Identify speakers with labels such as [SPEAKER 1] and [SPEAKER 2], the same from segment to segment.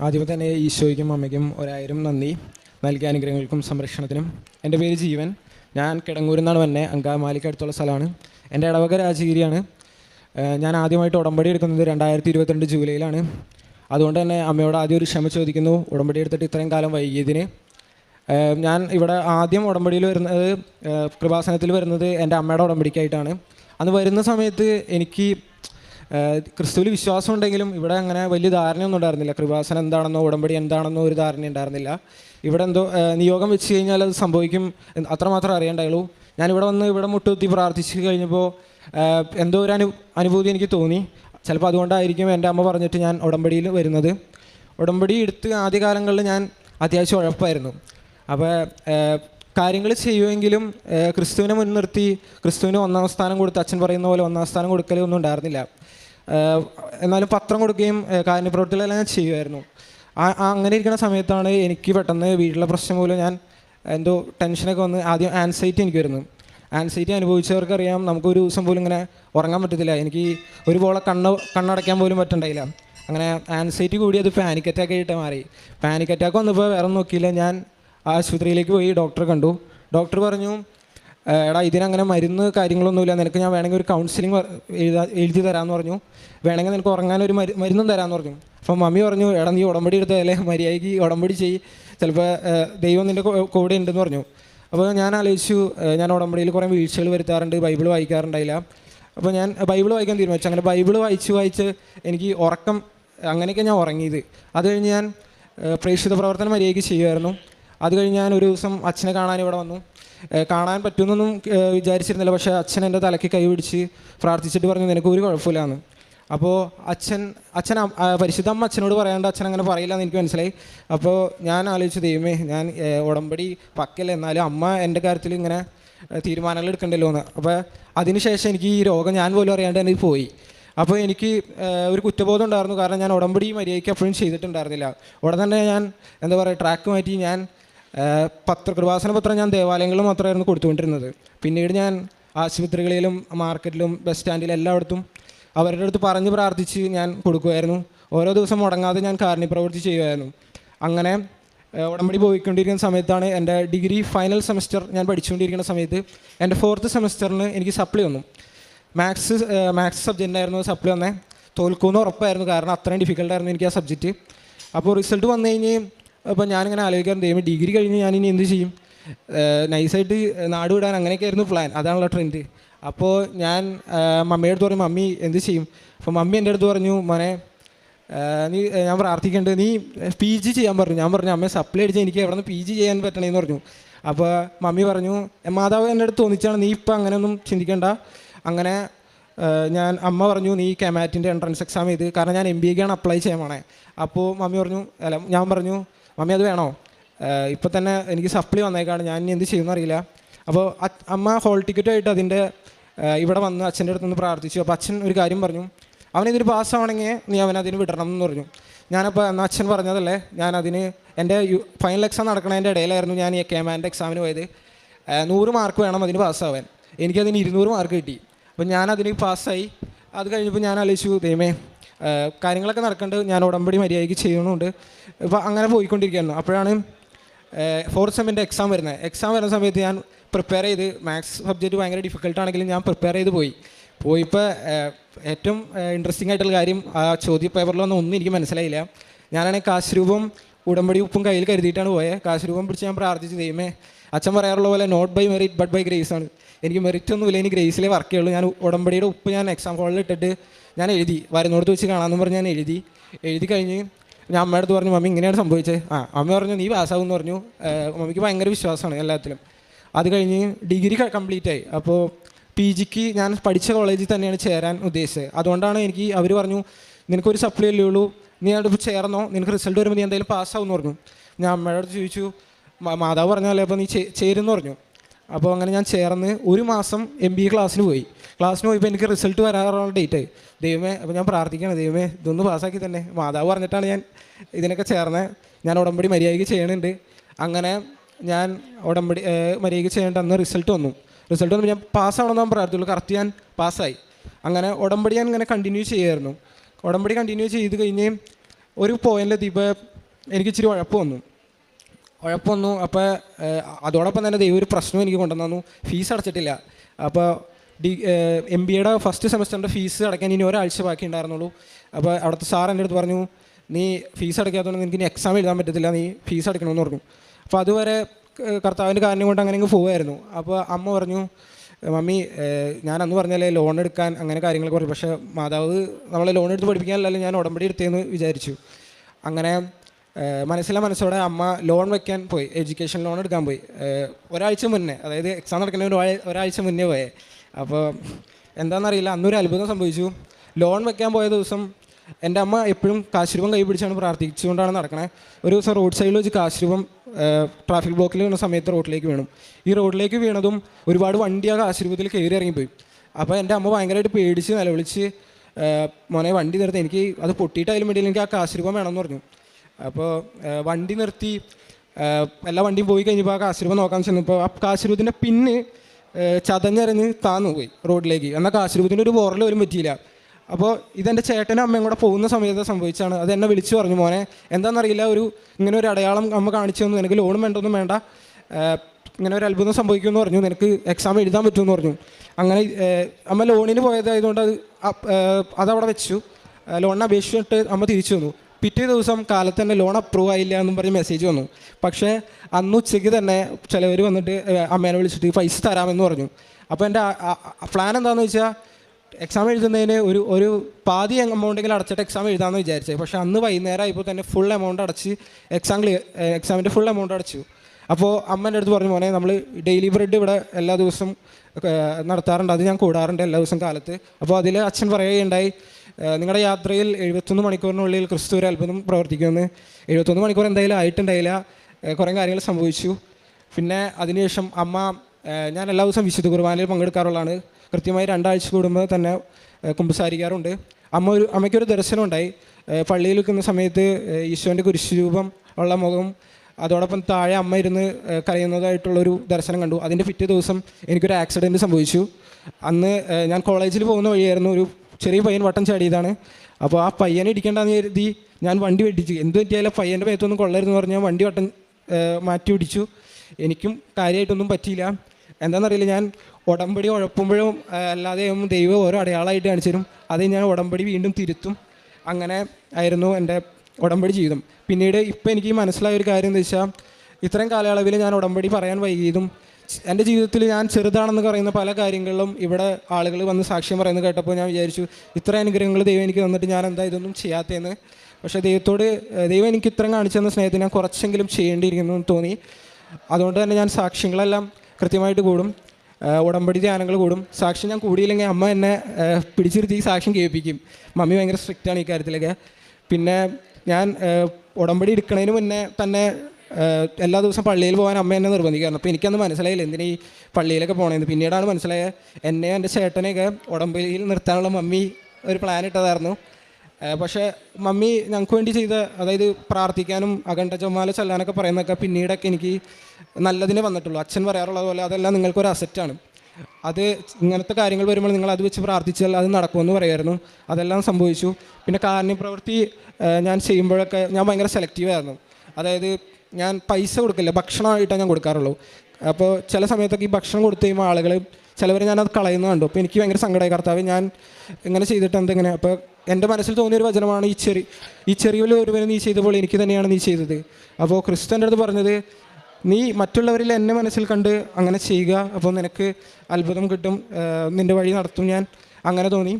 [SPEAKER 1] ആദ്യമേ തന്നെ ഈശോയ്ക്കും അമ്മയ്ക്കും ഒരായിരം നന്ദി. നൽകിയ അനുഗ്രഹങ്ങൾക്കും സംരക്ഷണത്തിനും. എന്റെ പേര് ജീവൻ. ഞാൻ കിടങ്ങൂരിൽ നിന്നാണ് വന്നെ. അങ്കാമാലിക്ക് അടുത്തുള്ള സ്ഥലമാണ്. എന്റെ ഇടവക രാജഗിരിയാണ്. ഞാൻ ആദ്യമായിട്ട് ഉടമ്പടി എടുക്കുന്നത് രണ്ടായിരത്തി ഇരുപത്തിരണ്ട് ജൂലൈയിലാണ്. അതുകൊണ്ട് തന്നെ അമ്മയോട് ആദ്യം ഒരു ക്ഷമ ചോദിക്കുന്നു. ഉടമ്പടി എടുത്തിട്ട് ഇത്രയും കാലം വൈകിയതിന്. ഞാൻ ഇവിടെ ആദ്യം ഉടമ്പടിയിൽ വരുന്നത് കൃപാസനത്തിൽ വരുന്നത് എന്റെ അമ്മയുടെ ഉടമ്പടിക്കായിട്ടാണ്. അന്ന് വരുന്ന സമയത്ത് എനിക്ക് ക്രിസ്തുവിൽ വിശ്വാസം ഉണ്ടെങ്കിലും ഇവിടെ അങ്ങനെ വലിയ ധാരണയൊന്നും ഉണ്ടായിരുന്നില്ല. കൃപാസനം എന്താണെന്നോ ഉടമ്പടി എന്താണെന്നോ ഒരു ധാരണ ഉണ്ടായിരുന്നില്ല. ഇവിടെ എന്തോ നിയോഗം വെച്ച് കഴിഞ്ഞാൽ അത് സംഭവിക്കും അത്രമാത്രം അറിയണ്ടായുള്ളൂ. ഞാനിവിടെ വന്ന് ഇവിടെ മുട്ടുകുത്തി പ്രാർത്ഥിച്ചു കഴിഞ്ഞപ്പോൾ എന്തോ ഒരു അനു അനുഭൂതി എനിക്ക് തോന്നി. ചിലപ്പോൾ അതുകൊണ്ടായിരിക്കും എന്റെ അമ്മ പറഞ്ഞിട്ട് ഞാൻ ഉടമ്പടിയിൽ വരുന്നത്. ഉടമ്പടി എടുത്ത് ആദ്യകാലങ്ങളിൽ ഞാൻ അത്യാവശ്യം ഉഴപ്പായിരുന്നു. അപ്പോൾ കാര്യങ്ങൾ ചെയ്യുമെങ്കിലും ക്രിസ്തുവിനെ മുൻനിർത്തി ക്രിസ്തുവിന് ഒന്നാം സ്ഥാനം കൊടുത്ത് അച്ഛൻ പറയുന്ന പോലെ ഒന്നാം സ്ഥാനം കൊടുക്കലൊന്നും ഉണ്ടായിരുന്നില്ല. എന്നാലും പത്രം കൊടുക്കുകയും ഏഹ് കാര്യപ്രവൃത്തികളെല്ലാം ഞാൻ ചെയ്യുമായിരുന്നു. അങ്ങനെ ഇരിക്കുന്ന സമയത്താണ് എനിക്ക് പെട്ടെന്ന് വീട്ടിലെ പ്രശ്നം മൂലം ഞാൻ എന്തോ ടെൻഷനൊക്കെ വന്ന് ആദ്യം ആൻസൈറ്റി എനിക്ക് വരുന്നു ആൻസൈറ്റി അനുഭവിച്ചവർക്കറിയാം നമുക്കൊരു ദിവസം പോലും ഇങ്ങനെ ഉറങ്ങാൻ പറ്റത്തില്ല. എനിക്ക് ഒരു പോളെ കണ്ണ് കണ്ണടയ്ക്കാൻ പോലും പറ്റണ്ടായില്ല. അങ്ങനെ ആൻസൈറ്റി കൂടി അത് പാനിക് അറ്റാക്ക് ആയിട്ട് മാറി. പാനിക് അറ്റാക്ക് വന്നപ്പോൾ വേറെ നോക്കിയില്ല. ഞാൻ ആശുപത്രിയിലേക്ക് പോയി ഡോക്ടറെ കണ്ടു. ഡോക്ടർ പറഞ്ഞു "ഏഹ് എടാ ഇതിനങ്ങനെ മരുന്ന് കാര്യങ്ങളൊന്നുമില്ല. നിനക്ക് ഞാൻ വേണമെങ്കിൽ ഒരു കൗൺസിലിംഗ് എഴുതാ എഴുതി തരാമെന്ന് പറഞ്ഞു. വേണമെങ്കിൽ നിനക്ക് ഉറങ്ങാൻ ഒരു മരു മരുന്നും തരാമെന്ന് പറഞ്ഞു. അപ്പം മമ്മി പറഞ്ഞു എടാ നീ ഉടമ്പടി എടുത്തതല്ലേ മര്യാദയ്ക്ക് ഉടമ്പടി ചെയ്യ്. ചിലപ്പോൾ ദൈവം നിന്റെ കൂടെ ഉണ്ടെന്ന് പറഞ്ഞു. അപ്പോൾ ഞാൻ ആലോചിച്ചു ഞാൻ ഉടമ്പടിയിൽ കുറേ വീഴ്ചകൾ വരുത്താറുണ്ട് ബൈബിൾ വായിക്കാറുണ്ടായില്ല. അപ്പോൾ ഞാൻ ബൈബിൾ വായിക്കാൻ തീരുമാനിച്ചു. അങ്ങനെ ബൈബിൾ വായിച്ച് വായിച്ച് എനിക്ക് ഉറക്കം അങ്ങനെയൊക്കെ ഞാൻ ഉറങ്ങിയത്. അത് കഴിഞ്ഞ് ഞാൻ പ്രേക്ഷിത പ്രവർത്തനം മര്യാദയ്ക്ക് ചെയ്യുമായിരുന്നു. അത് കഴിഞ്ഞ് ഞാൻ ഒരു ദിവസം അച്ഛനെ കാണാൻ ഇവിടെ വന്നു. കാണാൻ പറ്റുമെന്നൊന്നും വിചാരിച്ചിരുന്നില്ല. പക്ഷേ അച്ഛൻ എന്റെ തലയ്ക്ക് കൈ പിടിച്ച് പ്രാർത്ഥിച്ചിട്ട് പറഞ്ഞു നിനക്ക് ഒരു കുഴപ്പമില്ലാന്ന്. അപ്പോൾ അച്ഛൻ അച്ഛൻ പരിശുദ്ധമ്മ അച്ഛനോട് പറയാണ്ട് അച്ഛൻ അങ്ങനെ പറയില്ല എന്ന് എനിക്ക് മനസ്സിലായി. അപ്പോൾ ഞാൻ ആലോചിച്ചു ദൈവമേ ഞാൻ ഉടമ്പടി പക്കല്ല എന്നാലും അമ്മ എന്റെ കാര്യത്തിൽ ഇങ്ങനെ തീരുമാനങ്ങൾ എടുക്കണ്ടല്ലോ എന്ന് അപ്പോൾ അതിനുശേഷം എനിക്ക് ഈ രോഗം ഞാൻ പോലും അറിയാണ്ട് എനിക്ക് പോയി. അപ്പോൾ എനിക്ക് ഒരു കുറ്റബോധം ഉണ്ടായിരുന്നു. കാരണം ഞാൻ ഉടമ്പടി മര്യാദയ്ക്ക് എപ്പോഴും ചെയ്തിട്ടുണ്ടായിരുന്നില്ല. ഉടൻ തന്നെ ഞാൻ എന്താ പറയുക ട്രാക്ക് മാറ്റി ഞാൻ ഏഹ്, പത്ര ഞാൻ ദേവാലയങ്ങളിൽ മാത്രമായിരുന്നു കൊടുത്തുകൊണ്ടിരുന്നത്. പിന്നീട് ഞാൻ ആശുപത്രികളിലും മാർക്കറ്റിലും ബസ് സ്റ്റാൻഡിലും എല്ലായിടത്തും അവരുടെ അടുത്ത് പറഞ്ഞ് പ്രാർത്ഥിച്ച് ഞാൻ കൊടുക്കുമായിരുന്നു. ഓരോ ദിവസം മുടങ്ങാതെ ഞാൻ കാരണി പ്രവൃത്തി ചെയ്യുമായിരുന്നു. അങ്ങനെ ഉടമ്പടി പോയിക്കൊണ്ടിരിക്കുന്ന സമയത്താണ് എന്റെ ഡിഗ്രി ഫൈനൽ സെമസ്റ്റർ ഞാൻ പഠിച്ചുകൊണ്ടിരിക്കുന്ന സമയത്ത് എന്റെ ഫോർത്ത് സെമസ്റ്ററിന് എനിക്ക് സപ്ലി വന്നു. മാത്സ് മാത്സ് സബ്ജക്റ്റ് ആയിരുന്നു സപ്ലി വന്നേ. തോൽക്കുമെന്ന് ഉറപ്പായിരുന്നു കാരണം അത്രയും ഡിഫിക്കൽട്ടായിരുന്നു എനിക്ക് ആ സബ്ജക്റ്റ്. അപ്പോൾ റിസൾട്ട് വന്നു കഴിഞ്ഞ് അപ്പോൾ ഞാനിങ്ങനെ ആലോചിക്കാറുണ്ട് ദൈവം ഡിഗ്രി കഴിഞ്ഞ് ഞാൻ ഇനി എന്ത് ചെയ്യും? നൈസായിട്ട് നാട് വിടാൻ അങ്ങനെയൊക്കെ ആയിരുന്നു പ്ലാൻ അതാണല്ലോ ട്രെൻഡ് അപ്പോൾ ഞാൻ മമ്മിയുടെ അടുത്ത് പറഞ്ഞു മമ്മി എന്ത് ചെയ്യും? അപ്പോൾ മമ്മി എന്റെ അടുത്ത് പറഞ്ഞു മോനെ നീ ഞാൻ പ്രാർത്ഥിക്കേണ്ടത് നീ പി ജി ചെയ്യാൻ പറഞ്ഞു. ഞാൻ പറഞ്ഞു അമ്മയെ സപ്ലൈ അടിച്ച് എനിക്ക് എവിടെ നിന്ന് പി ജി ചെയ്യാൻ പറ്റണേന്ന് പറഞ്ഞു. അപ്പോൾ മമ്മി പറഞ്ഞു മാതാവ് എന്റെ അടുത്ത് തോന്നിച്ചാണ് നീ ഇപ്പം അങ്ങനെയൊന്നും ചിന്തിക്കേണ്ട. അങ്ങനെ ഞാൻ അമ്മ പറഞ്ഞു നീ കെമാറ്റിന്റെ എൻട്രൻസ് എക്സാം ചെയ്ത് കാരണം ഞാൻ എം ബി എക്കാണ് അപ്ലൈ ചെയ്യാൻ പോണേ. അപ്പോൾ മമ്മി പറഞ്ഞു അല്ല ഞാൻ പറഞ്ഞു മമ്മി അത് വേണോ? ഇപ്പോൾ തന്നെ എനിക്ക് സപ്ലി വന്നേക്കാണ്. ഞാൻ ഇനി എന്ത് ചെയ്യുമെന്ന് അറിയില്ല. അപ്പോൾ അമ്മ ഹോൾ ടിക്കറ്റായിട്ട് അതിന്റെ ഇവിടെ വന്ന് അച്ഛന്റെ അടുത്ത് നിന്ന് പ്രാർത്ഥിച്ചു. അപ്പോൾ അച്ഛൻ ഒരു കാര്യം പറഞ്ഞു. അവനിതിന് പാസ്സാവണമെങ്കിൽ നീ അവൻ അതിന് വിടണം എന്ന് പറഞ്ഞു. ഞാനപ്പോൾ എന്നാൽ അച്ഛൻ പറഞ്ഞതല്ലേ ഞാൻ അതിന് എന്റെ യു- ഫൈനൽ എക്സാം നടക്കണതിന്റെ ഇടയിലായിരുന്നു ഞാൻ ഈ കേമാന്റെ എക്സാമിന് പോയത്. നൂറ് മാർക്ക് വേണം അതിന് പാസ്സാവാൻ എനിക്കതിന് ഇരുന്നൂറ് മാർക്ക് കിട്ടി. അപ്പം ഞാനതിന് പാസ്സായി അത് കഴിഞ്ഞപ്പോൾ ഞാൻ ആലോചിച്ചു ദൈവമേ കാര്യങ്ങളൊക്കെ നടക്കേണ്ടത് ഞാൻ ഉടമ്പടി മര്യാദയ്ക്ക് ചെയ്യണമുണ്ട് ഇപ്പോൾ അങ്ങനെ പോയിക്കൊണ്ടിരിക്കുകയായിരുന്നു അപ്പോഴാണ് ഫോർത്ത് സെമ്മിന്റെ എക്സാം വരുന്നത്. എക്സാം വരുന്ന സമയത്ത് ഞാൻ പ്രിപ്പയർ ചെയ്ത് മാത്സ് സബ്ജക്റ്റ് ഭയങ്കര ഡിഫിക്കൽട്ടാണെങ്കിലും ഞാൻ പ്രിപ്പയർ ചെയ്ത് പോയി. പോയിപ്പോൾ ഏറ്റവും ഇൻട്രസ്റ്റിംഗ് ആയിട്ടുള്ള കാര്യം ആ ചോദ്യ പേപ്പറിലൊന്നും ഒന്നും എനിക്ക് മനസ്സിലായില്ല. ഞാനാണെങ്കിൽ കാശ്രൂപം ഉടമ്പടി ഉപ്പും കയ്യിൽ കരുതിയിട്ടാണ് പോയത് കാശ്രൂപം പിടിച്ച് ഞാൻ പ്രാർത്ഥിച്ച് ദൈവമേ അച്ഛൻ പറയാറുള്ള പോലെ not by merit but by grace ആണ്. എനിക്ക് മെറിറ്റ് ഒന്നുമില്ല. എനിക്ക് ഗ്രേസിലേ വർക്ക് ചെയ്യുള്ളൂ. ഞാൻ ഉടമ്പടിയുടെ ഉപ്പ് ഞാൻ എക്സാം ഹോളിൽ ഇട്ടിട്ട് ഞാൻ എഴുതി വരുന്നോടത്ത് വെച്ച് കാണാമെന്ന് പറഞ്ഞ് ഞാൻ എഴുതി എഴുതി കഴിഞ്ഞ് ഞാൻ അമ്മയുടെ അടുത്ത് പറഞ്ഞു മമ്മി ഇങ്ങനെയാണ് സംഭവിച്ചത് ആ അമ്മ പറഞ്ഞു നീ പാസ്സാവും എന്ന് പറഞ്ഞു. മമ്മിക്ക് ഭയങ്കര വിശ്വാസമാണ് എല്ലാത്തിലും. അത് കഴിഞ്ഞ് ഡിഗ്രി കംപ്ലീറ്റ് ആയി. അപ്പോൾ പി ജിക്ക് ഞാൻ പഠിച്ച കോളേജിൽ തന്നെയാണ് ചേരാൻ ഉദ്ദേശിച്ചത്. അതുകൊണ്ടാണ് എനിക്ക് അവർ പറഞ്ഞു നിനക്കൊരു സപ്ലൈ അല്ലേ ഉള്ളൂ? നീ അവിടെ ചേർന്നോ? നിനക്ക് റിസൾട്ട് വരുമ്പോൾ നീ എന്തായാലും പാസ്സാവും എന്ന് പറഞ്ഞു. ഞാൻ അമ്മയുടെ അടുത്ത് ചോദിച്ചു "മാ- മാതാവ് പറഞ്ഞാലേ അപ്പോൾ നീ ചേരുന്നു പറഞ്ഞു. അപ്പോൾ അങ്ങനെ ഞാൻ ചേർന്ന് ഒരു മാസം എം ബി എ ക്ലാസ്സിന് പോയി. ക്ലാസ്സിന് പോയപ്പോൾ എനിക്ക് റിസൾട്ട് വരാറുള്ള ഡേറ്റ് ദൈവമേ അപ്പോൾ ഞാൻ പ്രാർത്ഥിക്കുകയാണ് ദൈവമേ ഇതൊന്ന് പാസ്സാക്കി തന്നെ. മാതാവ് പറഞ്ഞിട്ടാണ് ഞാൻ ഇതിനൊക്കെ ചേർന്നത് ഞാൻ ഉടമ്പടി മര്യാദയ്ക്ക് ചെയ്യണുണ്ട്. അങ്ങനെ ഞാൻ ഉടമ്പടി മര്യാദയ്ക്ക് ചെയ്യേണ്ട അന്ന് റിസൾട്ട് വന്നു. റിസൾട്ട് വന്നു ഞാൻ പാസ്സാവണമെന്ന് ഞാൻ പ്രാർത്ഥിച്ചുള്ളൂ. കറക്റ്റ് ഞാൻ പാസ്സായി. അങ്ങനെ ഉടമ്പടി ഞാൻ ഇങ്ങനെ കണ്ടിന്യൂ ചെയ്യായിരുന്നു. ഉടമ്പടി കണ്ടിന്യൂ ചെയ്ത് കഴിഞ്ഞ് ഒരു പോയിന്റിലെത്തിയപ്പോൾ എനിക്ക് ഇച്ചിരി ഉഴപ്പ് വന്നു. ഉഴപ്പ് വന്നു അപ്പോൾ അതോടൊപ്പം തന്നെ ദൈവം ഒരു പ്രശ്നം എനിക്ക് കൊണ്ടുവന്നു. ഫീസ് അടച്ചിട്ടില്ല. അപ്പോൾ ഡി എം ബി എയുടെ ഫസ്റ്റ് സെമസ്റ്ററിന്റെ ഫീസ് അടയ്ക്കാൻ ഇനി ഒരാഴ്ച ബാക്കി ഉണ്ടായിരുന്നുള്ളൂ. അപ്പോൾ അവിടുത്തെ സാർ എന്റെ അടുത്ത് പറഞ്ഞു നീ ഫീസ് അടയ്ക്കാത്തതുകൊണ്ട് എനിക്ക് ഇനി എക്സാം എഴുതാൻ പറ്റത്തില്ല. നീ ഫീസ് അടയ്ക്കണമെന്ന് പറഞ്ഞു. അപ്പോൾ അതുവരെ കർത്താവിന്റെ കാരണം കൊണ്ട് അങ്ങനെ അങ്ങ് പോവുമായിരുന്നു അപ്പോൾ അമ്മ പറഞ്ഞു മമ്മി ഞാൻ അന്ന് പറഞ്ഞാലേ ലോൺ എടുക്കാൻ അങ്ങനെ കാര്യങ്ങളൊക്കെ പറഞ്ഞു. പക്ഷേ മാതാവ് നമ്മളെ ലോൺ എടുത്ത് പഠിപ്പിക്കാനല്ലല്ലോ ഞാൻ ഉടമ്പടി എടുത്തേന്ന് വിചാരിച്ചു. അങ്ങനെ മനസ്സിലെ മനസ്സോടെ അമ്മ ലോൺ വെക്കാൻ പോയി. എഡ്യൂക്കേഷൻ ലോൺ എടുക്കാൻ പോയി. ഒരാഴ്ച മുന്നേ അതായത് എക്സാം നടക്കുന്ന ഒരു ഒരാഴ്ച മുന്നേ പോയേ. അപ്പോൾ എന്താണെന്നറിയില്ല അന്നൊരു അത്ഭുതം സംഭവിച്ചു. ലോൺ വെക്കാൻ പോയ ദിവസം എന്റെ അമ്മ എപ്പോഴും കാശുരൂപം കൈ പിടിച്ചാണ് പ്രാർത്ഥിച്ചുകൊണ്ടാണ് നടക്കണേ. ഒരു ദിവസം റോഡ് സൈഡിൽ വെച്ച് കാശുരൂപം ട്രാഫിക് ബ്ലോക്കിൽ വീണ സമയത്ത് റോഡിലേക്ക് വീണു. ഈ റോഡിലേക്ക് വീണതും ഒരുപാട് വണ്ടി ആ കാശുരൂപത്തിൽ കയറി ഇറങ്ങിപ്പോയി. അപ്പോൾ എന്റെ അമ്മ ഭയങ്കരമായിട്ട് പേടിച്ച് നിലവിളിച്ച് മോനെ വണ്ടി നിർത്തി. എനിക്ക് അത് പൊട്ടിയിട്ടായാലും വേണ്ടിയില്ല. എനിക്ക് ആ കാശുരൂപം വേണമെന്ന് പറഞ്ഞു. അപ്പോൾ വണ്ടി നിർത്തി എല്ലാ വണ്ടിയും പോയി കഴിഞ്ഞപ്പോൾ ആ കാശുരൂപം നോക്കാൻ ചെന്നു. ചെന്നപ്പോൾ ആ കാശിരൂപത്തിന്റെ പിന്ന് ചതഞ്ഞറിഞ്ഞ് താന്നു പോയി റോഡിലേക്ക്. എന്നാൽ കാശിരൂപത്തിന്റെ ഒരു ബോറിൽ പോലും പറ്റിയില്ല. അപ്പോൾ ഇതെന്റെ ചേട്ടനും അമ്മയും കൂടെ പോകുന്ന സമയത്ത് സംഭവിച്ചാണ്. അത് എന്നെ വിളിച്ചു പറഞ്ഞു മോനെ എന്താണെന്നറിയില്ല ഒരു ഇങ്ങനെ ഒരു അടയാളം അമ്മ കാണിച്ചു തന്നു. എനിക്ക് ലോണും വേണ്ടൊന്നും വേണ്ട. ഇങ്ങനെ ഒരു അത്ഭുതം സംഭവിക്കുമെന്ന് പറഞ്ഞു. നിനക്ക് എക്സാം എഴുതാൻ പറ്റുമെന്ന് പറഞ്ഞു. അങ്ങനെ അമ്മ ലോണിന് പോയതായതുകൊണ്ട് അത് അതവിടെ വെച്ചു. ലോണിന് അപേക്ഷിച്ചിട്ട് അമ്മ തിരിച്ചു വന്നു. പിറ്റേ ദിവസം കാലത്ത് തന്നെ ലോൺ അപ്രൂവ് ആയില്ല എന്നും പറഞ്ഞ് മെസ്സേജ് വന്നു. പക്ഷേ അന്ന് ഉച്ചയ്ക്ക് തന്നെ ചിലവർ വന്നിട്ട് അമ്മേനെ വിളിച്ചിട്ട് പൈസ തരാമെന്ന് പറഞ്ഞു. അപ്പോൾ എന്റെ പ്ലാൻ എന്താണെന്ന് വെച്ചാൽ എക്സാം എഴുതുന്നതിന് ഒരു ഒരു പാതി എമൗണ്ടെങ്കിലും അടച്ചിട്ട് എക്സാം എഴുതാമെന്ന് വിചാരിച്ചത് പക്ഷേ അന്ന് വൈകുന്നേരം ആയപ്പോൾ തന്നെ ഫുൾ എമൗണ്ട് അടച്ച് എക്സാം ക്ലിയർ എക്സാമിന്റെ ഫുൾ എമൗണ്ട് അടച്ചു. അപ്പോൾ അമ്മേന്റെ അടുത്ത് പറഞ്ഞു മോനെ നമ്മൾ ഡെയിലി ബ്രെഡ് ഇവിടെ എല്ലാ ദിവസവും നടത്താറുണ്ട്. അത് ഞാൻ കൂടാറുണ്ട് എല്ലാ ദിവസം കാലത്ത്. അപ്പോൾ അതിൽ അച്ഛൻ പറയുകയുണ്ടായി നിങ്ങളുടെ യാത്രയിൽ എഴുപത്തൊന്ന് മണിക്കൂറിനുള്ളിൽ ക്രിസ്തു ഒരു അത്ഭുതം പ്രവർത്തിക്കുമെന്ന് എഴുപത്തൊന്ന് മണിക്കൂർ എന്തായാലും ആയിട്ടുണ്ടായില്ല. കുറേ കാര്യങ്ങൾ സംഭവിച്ചു. പിന്നെ അതിനുശേഷം അമ്മ ഞാൻ എല്ലാ ദിവസവും വിശുദ്ധ കുർബാനയിൽ പങ്കെടുക്കാറുള്ളതാണ്. കൃത്യമായി രണ്ടാഴ്ച കൂടുമ്പോൾ തന്നെ കുമ്പസാരിക്കാറുണ്ട് അമ്മ ഒരു അമ്മയ്ക്കൊരു ദർശനം ഉണ്ടായി. പള്ളിയിൽ നിൽക്കുന്ന സമയത്ത് ഈശോന്റെ കുരിശുരൂപം ഉള്ള മുഖം അതോടൊപ്പം താഴെ അമ്മ ഇരുന്ന് കരയുന്നതായിട്ടുള്ളൊരു ദർശനം കണ്ടു. അതിന്റെ പിറ്റേ ദിവസം എനിക്കൊരു ആക്സിഡന്റ് സംഭവിച്ചു. അന്ന് ഞാൻ കോളേജിൽ പോകുന്ന വഴിയായിരുന്നു ഒരു ചെറിയ പയ്യൻ വട്ടം ചാടിയതാണ്. അപ്പോൾ ആ പയ്യനെ ഇടിക്കേണ്ടെന്ന് കരുതി ഞാൻ വണ്ടി വെട്ടിച്ചു. എന്ത് പറ്റിയാലും പയ്യന്റെ പേത്തൊന്നും കൊള്ളരുതെന്ന് പറഞ്ഞ് ഞാൻ വണ്ടി വട്ടം മാറ്റി പിടിച്ചു എനിക്കും കാര്യമായിട്ടൊന്നും പറ്റിയില്ല. എന്താണെന്നറിയില്ല ഞാൻ ഉടമ്പടി ഉഴപ്പുമ്പോഴും അല്ലാതെ ദൈവം ഓരോ അടയാളമായിട്ട് കാണിച്ചു തരും. അത് ഞാൻ ഉടമ്പടി വീണ്ടും തിരുത്തും. അങ്ങനെ ആയിരുന്നു എന്റെ ഉടമ്പടി ജീവിതം. പിന്നീട് ഇപ്പോൾ എനിക്ക് മനസ്സിലായ ഒരു കാര്യം എന്താ വെച്ചാൽ ഇത്രയും കാലയളവിൽ ഞാൻ ഉടമ്പടി പറയാൻ വൈകിയതും എന്റെ ജീവിതത്തിൽ ഞാൻ ചെറുതാണെന്ന് പറയുന്ന പല കാര്യങ്ങളിലും ഇവിടെ ആളുകൾ വന്ന് സാക്ഷ്യം പറയുന്നത് കേട്ടപ്പോൾ ഞാൻ വിചാരിച്ചു ഇത്ര അനുഗ്രഹങ്ങൾ ദൈവം എനിക്ക് തന്നിട്ട് ഞാൻ എന്താ ഇതൊന്നും ചെയ്യാത്തതെന്ന് പക്ഷേ ദൈവത്തോട് ദൈവം എനിക്ക് ഇത്രയും കാണിച്ചു തന്ന സ്നേഹത്തിന് ഞാൻ കുറച്ചെങ്കിലും ചെയ്യേണ്ടിയിരിക്കുന്നു എന്ന് തോന്നി. അതുകൊണ്ട് തന്നെ ഞാൻ സാക്ഷ്യങ്ങളെല്ലാം കൃത്യമായിട്ട് കൂടും. ഉടമ്പടി ധ്യാനങ്ങൾ കൂടും. സാക്ഷ്യം ഞാൻ കൂടിയില്ലെങ്കിൽ അമ്മ എന്നെ പിടിച്ചിരുത്തി സാക്ഷ്യം കേൾപ്പിക്കും. മമ്മി ഭയങ്കര സ്ട്രിക്റ്റാണ് ഈ കാര്യത്തിലൊക്കെ. പിന്നെ ഞാൻ ഉടമ്പടി എടുക്കുന്നതിന് മുന്നേ തന്നെ എല്ലാ ദിവസവും പള്ളിയിൽ പോകാൻ അമ്മ എന്നെ നിർബന്ധിക്കുകയാണ് അപ്പോൾ എനിക്കന്ന് മനസ്സിലായില്ല എന്തിനാ ഈ പള്ളിയിലൊക്കെ പോകണമെന്ന് പിന്നീടാണ് മനസ്സിലായത് എന്നെ എന്റെ ചേട്ടനെയൊക്കെ ഉടമ്പടിയിൽ നിർത്താനുള്ള മമ്മി ഒരു പ്ലാൻ ഇട്ടതായിരുന്നു. പക്ഷേ മമ്മി ഞങ്ങൾക്ക് വേണ്ടി ചെയ്ത അതായത് പ്രാർത്ഥിക്കാനും അകണ്ട ചൊമ്മാല ചെല്ലാനൊക്കെ പറയുന്നതൊക്കെ പിന്നീടൊക്കെ എനിക്ക് നല്ലതിനെ വന്നിട്ടുള്ളൂ. അച്ഛൻ പറയാറുള്ളത് പോലെ അതെല്ലാം നിങ്ങൾക്കൊരു അസറ്റാണ് അത് ഇങ്ങനത്തെ കാര്യങ്ങൾ വരുമ്പോൾ നിങ്ങൾ അത് വെച്ച് പ്രാർത്ഥിച്ചാൽ അത് നടക്കുമെന്ന് പറയുമായിരുന്നു അതെല്ലാം സംഭവിച്ചു. പിന്നെ കാരുണ്യ പ്രവൃത്തി ഞാൻ ചെയ്യുമ്പോഴൊക്കെ ഞാൻ ഭയങ്കര സെലക്റ്റീവായിരുന്നു അതായത് ഞാൻ പൈസ കൊടുക്കില്ല ഭക്ഷണമായിട്ടാണ് ഞാൻ കൊടുക്കാറുള്ളൂ. അപ്പോൾ ചില സമയത്തൊക്കെ ഈ ഭക്ഷണം കൊടുത്തു കഴിയുമ്പോൾ ആളുകൾ ചിലവർ ഞാനത് കളയുന്നത് കണ്ടു. അപ്പോൾ എനിക്ക് ഭയങ്കര സങ്കടമായി കർത്താവ് ഞാൻ ഇങ്ങനെ ചെയ്തിട്ട് എന്തെങ്ങനെ അപ്പോൾ എന്റെ മനസ്സിൽ തോന്നിയൊരു വചനമാണ് ഈ ചെറിയ ഈ ചെറിയ ഒരുവനെ നീ ചെയ്തപ്പോൾ എനിക്ക് തന്നെയാണ് നീ ചെയ്തത്. അപ്പോൾ ക്രിസ്തു എന്റെ അടുത്ത് പറഞ്ഞത് നീ മറ്റുള്ളവരിൽ എന്നെ മനസ്സിൽ കണ്ട് അങ്ങനെ ചെയ്യുക അപ്പോൾ നിനക്ക് അത്ഭുതം കിട്ടും നിന്റെ വഴി നടത്തും ഞാൻ. അങ്ങനെ തോന്നി.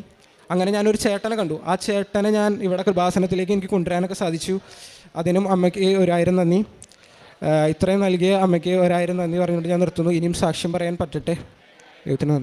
[SPEAKER 1] അങ്ങനെ ഞാനൊരു ചേട്ടനെ കണ്ടു. ആ ചേട്ടനെ ഞാൻ ഇവിടെ കൃപാസനത്തിലേക്ക് എനിക്ക് കൊണ്ടുവരാനൊക്കെ സാധിച്ചു. അതിനും അമ്മയ്ക്ക് ഒരായിരം നന്ദി. ഇത്രയും നൽകിയ അമ്മയ്ക്ക് ഒരായിരം നന്ദി പറഞ്ഞുകൊണ്ട് ഞാൻ നിർത്തുന്നു. ഇനിയും സാക്ഷ്യം പറയാൻ പറ്റട്ടെ. ദൈവത്തിന് നന്ദി.